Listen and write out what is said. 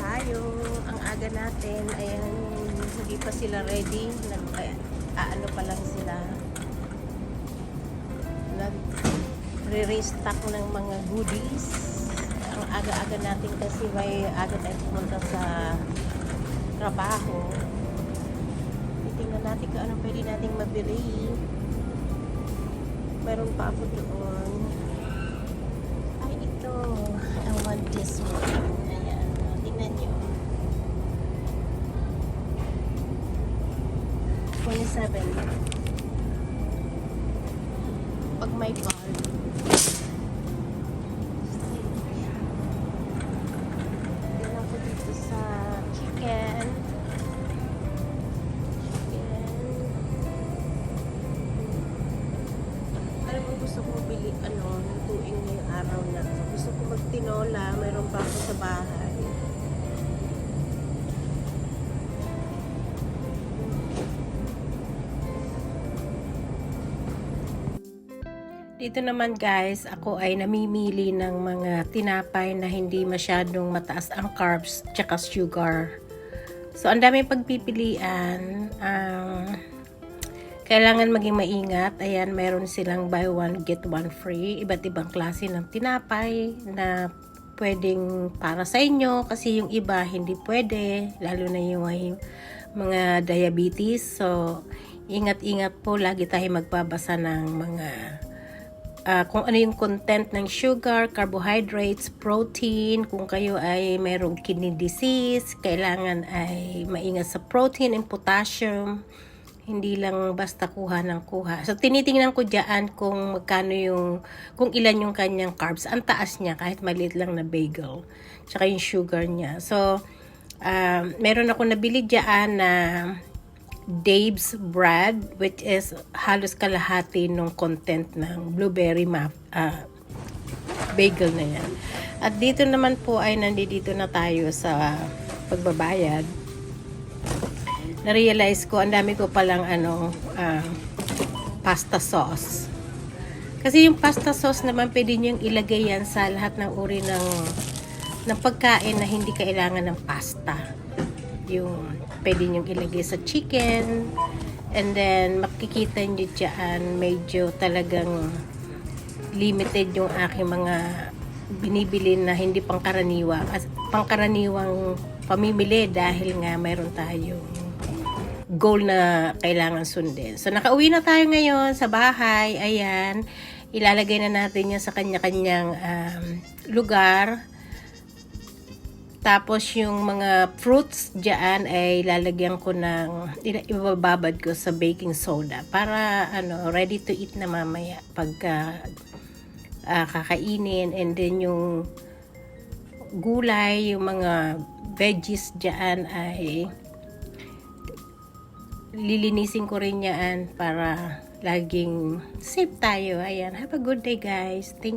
tayo. Ang aga natin, ayan, hindi pa sila ready. Nag, ay, aano pa lang sila. Nag, re-restock ng mga goodies. Ang aga-aga natin kasi may aga tayo pumunta sa trabaho. Titingnan natin kung anong pwede nating mabili. Meron pa ako doon. Ay, ito. I want this one. 27. Pag may card. Tingnan ko dito sa chicken. Chicken. Alam mo, gusto ko bili, ano, lutuin ngayong araw na to. Gusto ko magtinola, mayroon pa ako sa bahay. Dito naman guys, ako ay namimili ng mga tinapay na hindi masyadong mataas ang carbs tsaka sugar. So, ang daming pagpipilian. Ang kailangan maging maingat. Ayan, meron silang buy one, get one free. Iba't ibang klase ng tinapay na pwedeng para sa inyo kasi yung iba hindi pwede. Lalo na yung may mga diabetes. So, ingat-ingat po. Lagi tayo magbabasa ng mga ah, kung ano yung content ng sugar, carbohydrates, protein, kung kayo ay mayroong kidney disease, kailangan ay maingat sa protein and potassium. Hindi lang basta kuha ng kuha. So, tinitingnan ko dyan kung magkano yung, kung ilan yung kanyang carbs. Ang taas niya, kahit maliit lang na bagel. Tsaka yung sugar niya. So, um, meron ako nabili dyan na Dave's bread which is halos kalahati ng content ng blueberry map ah, bagel na yan. At dito naman po ay nandito na tayo sa pagbabayad. Na-realize ko, ang dami ko palang ano, ah, pasta sauce. Kasi yung pasta sauce naman, pwede nyo ilagay yan sa lahat ng uri ng, ng pagkain na hindi kailangan ng pasta. Yung pwede nyo ilagay sa chicken. And then, makikita nyo dyan, medyo talagang limited yung aking mga binibili na hindi pangkaraniwang. As, pangkaraniwang pamimili dahil nga mayroon tayong goal na kailangan sundin. So, nakauwi na tayo ngayon sa bahay. Ayan. Ilalagay na natin yan sa kanya-kanyang um, lugar. Tapos, yung mga fruits dyan ay lalagyan ko ng, ibababad ko sa baking soda para, ano, ready to eat na mamaya pagka ah, kakainin. And then, yung gulay, yung mga veggies dyan ay lilinisin ko rin yan para laging safe tayo. Ayan. Have a good day guys. Thank